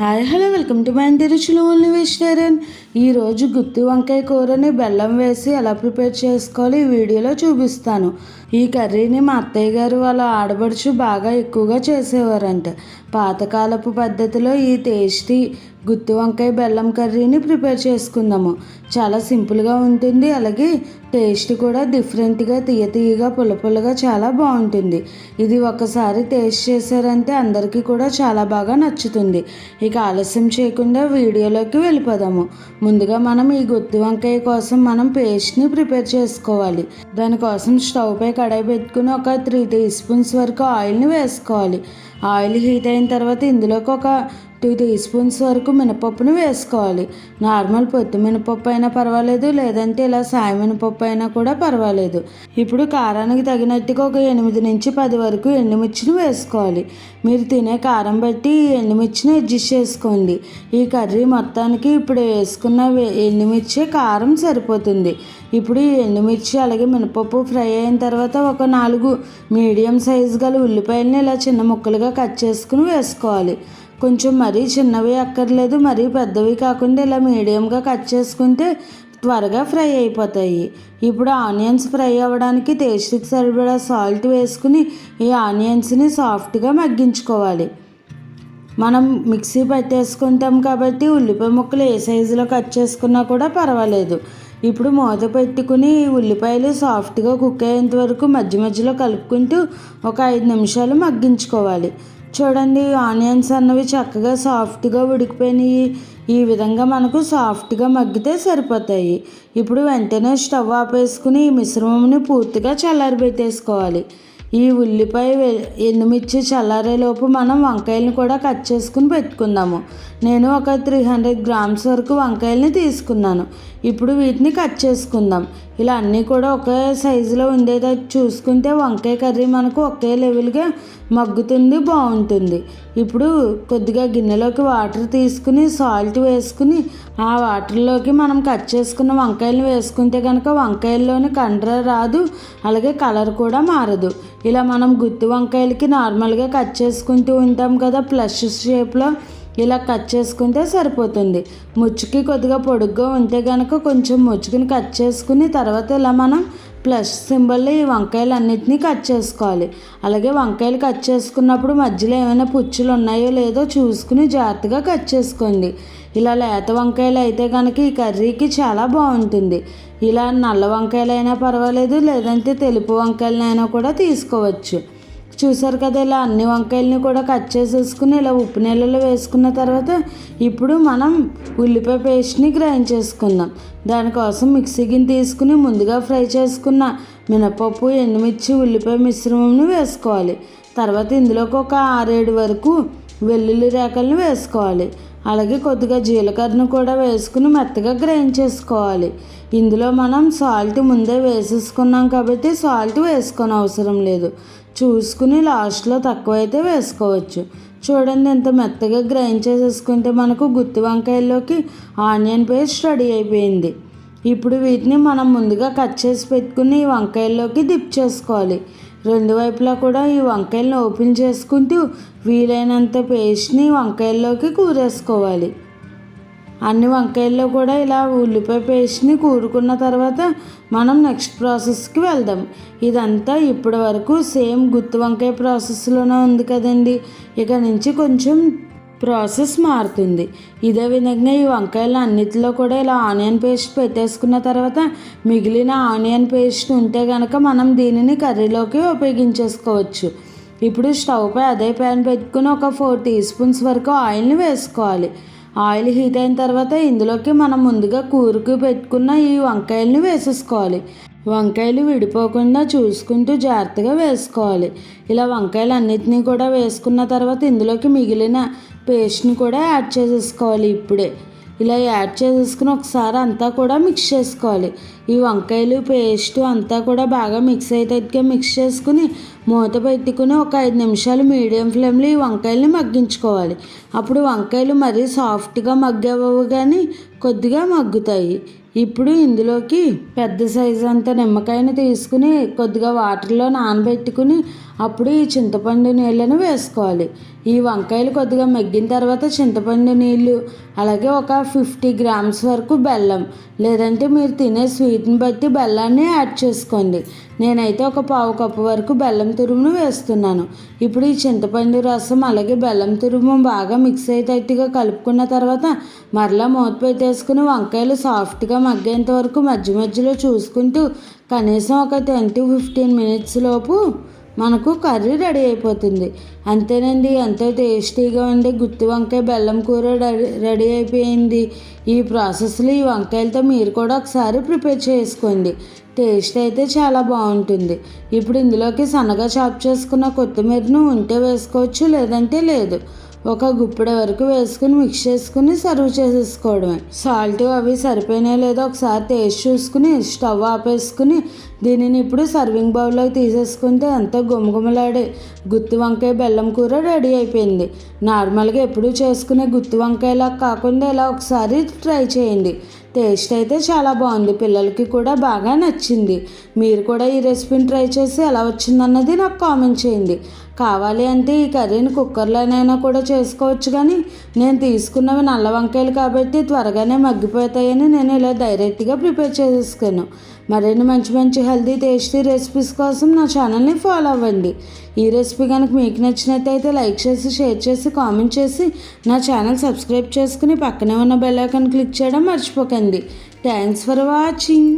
Hi hello welcome to my రుచులు only vegetarian. ఈరోజు గుత్తి వంకాయ కూరని బెల్లం వేసి ఎలా ప్రిపేర్ చేసుకోవాలి ఈ వీడియోలో చూపిస్తాను. ఈ కర్రీని మా అత్తయ్య గారు వాళ్ళ ఆడబడుచు బాగా ఎక్కువగా చేసేవారంట. పాతకాలపు పద్ధతిలో ఈ టేస్టీ గుత్తి వంకాయ బెల్లం కర్రీని ప్రిపేర్ చేసుకుందాము. చాలా సింపుల్గా ఉంటుంది. అలాగే టేస్ట్ కూడా డిఫరెంట్గా తీయ తీయగా పుల్ల పుల్లగా చాలా బాగుంటుంది. ఇది ఒకసారి టేస్ట్ చేశారంటే అందరికీ కూడా చాలా బాగా నచ్చుతుంది. ఇక ఆలస్యం చేయకుండా వీడియోలోకి వెళ్ళిపోదాము. ముందుగా మనం ఈ గుత్తి వంకాయ కోసం మనం పేస్ట్ని ప్రిపేర్ చేసుకోవాలి. దానికోసం స్టవ్ పై కడాయి పెట్టుకుని ఒక త్రీ టీ స్పూన్స్ వరకు ఆయిల్ని వేసుకోవాలి. ఆయిల్ హీట్ అయిన తర్వాత ఇందులోకి ఒక టూ టీ స్పూన్స్ వరకు మినపప్పును వేసుకోవాలి. నార్మల్ పొత్తు మినపప్పు అయినా పర్వాలేదు లేదంటే ఇలా సాయి మినపప్పు అయినా కూడా పర్వాలేదు. ఇప్పుడు కారానికి తగినట్టుగా ఒక ఎనిమిది నుంచి పది వరకు ఎండుమిర్చిని వేసుకోవాలి. మీరు తినే కారం బట్టి ఎండుమిర్చిని అడ్జస్ట్ చేసుకోండి. ఈ కర్రీ మొత్తానికి ఇప్పుడు వేసుకున్న ఎండుమిర్చి కారం సరిపోతుంది. ఇప్పుడు ఈ ఎండుమిర్చి అలాగే మినపప్పు ఫ్రై అయిన తర్వాత ఒక నాలుగు మీడియం సైజు గల ఉల్లిపాయలని ఇలా చిన్న ముక్కలుగా కట్ చేసుకుని వేసుకోవాలి. కొంచెం మరీ చిన్నవి అక్కర్లేదు మరీ పెద్దవి కాకుండా ఇలా మీడియంగా కట్ చేసుకుంటే త్వరగా ఫ్రై అయిపోతాయి. ఇప్పుడు ఆనియన్స్ ఫ్రై అవ్వడానికి టేస్ట్కి సరిపడా సాల్ట్ వేసుకుని ఈ ఆనియన్స్ని సాఫ్ట్గా మగ్గించుకోవాలి. మనం మిక్సీ పెట్టేసుకుంటాం కాబట్టి ఉల్లిపాయ ముక్కలు ఏ సైజులో కట్ చేసుకున్నా కూడా పర్వాలేదు. ఇప్పుడు మూత పెట్టుకుని ఉల్లిపాయలు సాఫ్ట్గా కుక్ అయ్యేంత వరకు మధ్య మధ్యలో కలుపుకుంటూ ఒక ఐదు నిమిషాలు మగ్గించుకోవాలి. చూడండి ఆనియన్స్ అన్నవి చక్కగా సాఫ్ట్గా ఉడికిపోయినాయి. ఈ విధంగా మనకు సాఫ్ట్గా మగ్గితే సరిపోతాయి. ఇప్పుడు వెంటనే స్టవ్ ఆపేసుకుని ఈ మిశ్రమంని పూర్తిగా చల్లారిపెట్టేసుకోవాలి ఈ ఉల్లిపాయ ఎండుమిర్చి చల్లారేలోపు మనం వంకాయలను కూడా కట్ చేసుకుని పెట్టుకుందాము. నేను ఒక త్రీ హండ్రెడ్ గ్రామ్స్ వరకు వంకాయలని తీసుకున్నాను. ఇప్పుడు వీటిని కట్ చేసుకుందాం. ఇలా అన్నీ కూడా ఒకే సైజులో ఉండేటట్టు చూసుకుంటే వంకాయ కర్రీ మనకు ఒకే లెవెల్గా మగ్గుతుంది బాగుంటుంది. ఇప్పుడు కొద్దిగా గిన్నెలోకి వాటర్ తీసుకుని సాల్ట్ వేసుకుని ఆ వాటర్లోకి మనం కట్ చేసుకున్న వంకాయలను వేసుకుంటే కనుక వంకాయల్లోని కండ్ర రాదు అలాగే కలర్ కూడా మారదు. ఇలా మనం గుత్తి వంకాయలకి నార్మల్గా కట్ చేసుకుంటూ ఉంటాం కదా ప్లస్ షేప్లో ఇలా కట్ చేసుకుంటే సరిపోతుంది. ముచ్చుకి కొద్దిగా పొడుగ్గా ఉంటే కనుక కొంచెం ముచ్చుకుని కట్ చేసుకుని తర్వాత ఇలా మనం ప్లస్ సింబల్ ఈ వంకాయలు అన్నిటినీ కట్ చేసుకోవాలి. అలాగే వంకాయలు కట్ చేసుకున్నప్పుడు మధ్యలో ఏమైనా పుచ్చులు ఉన్నాయో లేదో చూసుకుని జాగ్రత్తగా కట్ చేసుకోండి. ఇలా లేత వంకాయలు అయితే కనుక ఈ కర్రీకి చాలా బాగుంటుంది. ఇలా నల్ల వంకాయలైనా పర్వాలేదు లేదంటే తెలుపు వంకాయలైనా కూడా తీసుకోవచ్చు. చూసారు కదా ఇలా అన్ని వంకాయలని కూడా కట్ చేసేసుకుని ఇలా ఉప్పు నీళ్ళలో వేసుకున్న తర్వాత ఇప్పుడు మనం ఉల్లిపాయ పేస్ట్ని గ్రైండ్ చేసుకుందాం. దానికోసం మిక్సీ గిన్నె తీసుకుని ముందుగా ఫ్రై చేసుకున్న మినపప్పు ఎండుమిర్చి ఉల్లిపాయ మిశ్రమంని వేసుకోవాలి. తర్వాత ఇందులోకి ఒక ఆరేడు వరకు వెల్లుల్లి రేఖలను వేసుకోవాలి. అలాగే కొద్దిగా జీలకర్రను కూడా వేసుకుని మెత్తగా గ్రైండ్ చేసుకోవాలి. ఇందులో మనం సాల్ట్ ముందే వేసేసుకున్నాం కాబట్టి సాల్ట్ వేసుకొని అవసరం లేదు. చూసుకుని లాస్ట్లో తక్కువైతే వేసుకోవచ్చు. చూడండి ఎంత మెత్తగా గ్రైండ్ చేసేసుకుంటే మనకు గుత్తి వంకాయల్లోకి ఆనియన్ పేస్ట్ రెడీ అయిపోయింది. ఇప్పుడు వీటిని మనం ముందుగా కట్ చేసి పెట్టుకుని ఈ వంకాయల్లోకి డిప్ చేసుకోవాలి. రెండు వైపులా కూడా ఈ వంకాయలను ఓపెన్ చేసుకుంటూ వీలైనంత పేస్ట్ని వంకాయల్లోకి కూరేసుకోవాలి. అన్ని వంకాయల్లో కూడా ఇలా ఉల్లిపాయ పేస్ట్ని కూరుకున్న తర్వాత మనం నెక్స్ట్ ప్రాసెస్కి వెళ్దాం. ఇదంతా ఇప్పటి వరకు సేమ్ గుత్తి వంకాయ ప్రాసెస్లోనే ఉంది కదండి. ఇక నుంచి కొంచెం ప్రాసెస్ మారుతుంది. ఇదే విధంగా ఈ వంకాయలు అన్నిటిలో కూడా ఇలా ఆనియన్ పేస్ట్ పెట్టేసుకున్న తర్వాత మిగిలిన ఆనియన్ పేస్ట్ ఉంటే కనుక మనం దీనిని కర్రీలోకి ఉపయోగించేసుకోవచ్చు. ఇప్పుడు స్టవ్ పై అదే ప్యాన్ పెట్టుకుని ఒక ఫోర్ టీ స్పూన్స్ వరకు ఆయిల్ని వేసుకోవాలి. ఆయిల్ హీట్ అయిన తర్వాత ఇందులోకి మనం ముందుగా కూరకు పెట్టుకున్న ఈ వంకాయలను వేసేసుకోవాలి. వంకాయలు విడిపోకుండా చూసుకుంటూ జాగ్రత్తగా వేసుకోవాలి. ఇలా వంకాయలు అన్నిటినీ కూడా వేసుకున్న తర్వాత ఇందులోకి మిగిలిన పేస్ట్ని కూడా యాడ్ చేసేసుకోవాలి ఇప్పుడే. ఇలా యాడ్ చేసేసుకుని ఒకసారి అంతా కూడా మిక్స్ చేసుకోవాలి. ఈ వంకాయలు పేస్ట్ అంతా కూడా బాగా మిక్స్ అయ్యేటట్టుగా మిక్స్ చేసుకుని మూత పెట్టుకుని ఒక ఐదు నిమిషాలు మీడియం ఫ్లేమ్లో ఈ వంకాయల్ని మగ్గించుకోవాలి. అప్పుడు వంకాయలు మరీ సాఫ్ట్గా మగ్గవవు కానీ కొద్దిగా మగ్గుతాయి. ఇప్పుడు ఇందులోకి పెద్ద సైజు అంత నిమ్మకాయని తీసుకుని కొద్దిగా వాటర్లో నానబెట్టుకుని అప్పుడు ఈ చింతపండు నీళ్ళను వేసుకోవాలి. ఈ వంకాయలు కొద్దిగా మగ్గిన తర్వాత చింతపండు నీళ్ళు అలాగే ఒక ఫిఫ్టీ గ్రామ్స్ వరకు బెల్లం లేదంటే మీరు తినే స్వీట్ని బట్టి బెల్లాన్ని యాడ్ చేసుకోండి. నేనైతే ఒక పావు కప్పు వరకు బెల్లం తురుమును వేస్తున్నాను. ఇప్పుడు ఈ చింతపండు రసం అలాగే బెల్లం తురుము బాగా మిక్స్ అయ్యేటట్టుగా కలుపుకున్న తర్వాత మరలా మూత పెట్టేసుకుని వంకాయలు సాఫ్ట్గా మగ్గేంత వరకు మధ్య మధ్యలో చూసుకుంటూ కనీసం ఒక టెన్ టు ఫిఫ్టీన్ మినిట్స్ లోపు మనకు కర్రీ రెడీ అయిపోతుంది. అంతేనండి ఎంతో టేస్టీగా ఉండే గుత్తి వంకాయ బెల్లం కూర రెడీ అయిపోయింది. ఈ ప్రాసెస్లో ఈ వంకాయలతో మీరు కూడా ఒకసారి ప్రిపేర్ చేసుకోండి. టేస్ట్ అయితే చాలా బాగుంటుంది. ఇప్పుడు ఇందులోకి సన్నగా చాప్ చేసుకున్న కొత్తిమీరను ఉంటే వేసుకోవచ్చు లేదంటే లేదు. ఒక గుప్పెడ వరకు వేసుకుని మిక్స్ చేసుకుని సర్వ్ చేసేసుకోవడమే. సాల్ట్ అవి సరిపోయినాయో లేదో ఒకసారి టేస్ట్ చూసుకుని స్టవ్ ఆపేసుకుని దీనిని ఇప్పుడు సర్వింగ్ బౌల్లోకి తీసేసుకుంటే ఎంతో గుమగుమలాడే గుత్తి వంకాయ బెల్లం కూర రెడీ అయిపోయింది. నార్మల్గా ఎప్పుడూ చేసుకునే గుత్తి వంకాయలా కాకుండా ఇలా ఒకసారి ట్రై చేయండి. టేస్ట్ అయితే చాలా బాగుంది. పిల్లలకి కూడా బాగా నచ్చింది. మీరు కూడా ఈ రెసిపీని ట్రై చేసి ఎలా వచ్చిందన్నది నాకు కామెంట్ చేయండి. కావాలి అంటే ఈ కర్రీని కుక్కర్లోనైనా కూడా చేసుకోవచ్చు కానీ నేను తీసుకున్నవి నల్ల వంకాయలు కాబట్టి త్వరగానే మగ్గిపోతాయని నేను ఇలా డైరెక్ట్గా ప్రిపేర్ చేసేసుకాను మరిన్ని మంచి మంచి హెల్తీ టేస్టీ రెసిపీస్ కోసం నా ఛానల్ని ఫాలో అవ్వండి. ఈ రెసిపీ కనుక మీకు నచ్చినట్టయితే లైక్ చేసి షేర్ చేసి కామెంట్ చేసి నా ఛానల్ సబ్స్క్రైబ్ చేసుకుని పక్కనే ఉన్న బెల్ ఐకాన్ క్లిక్ చేయడం మర్చిపోకండి. Thanks for watching.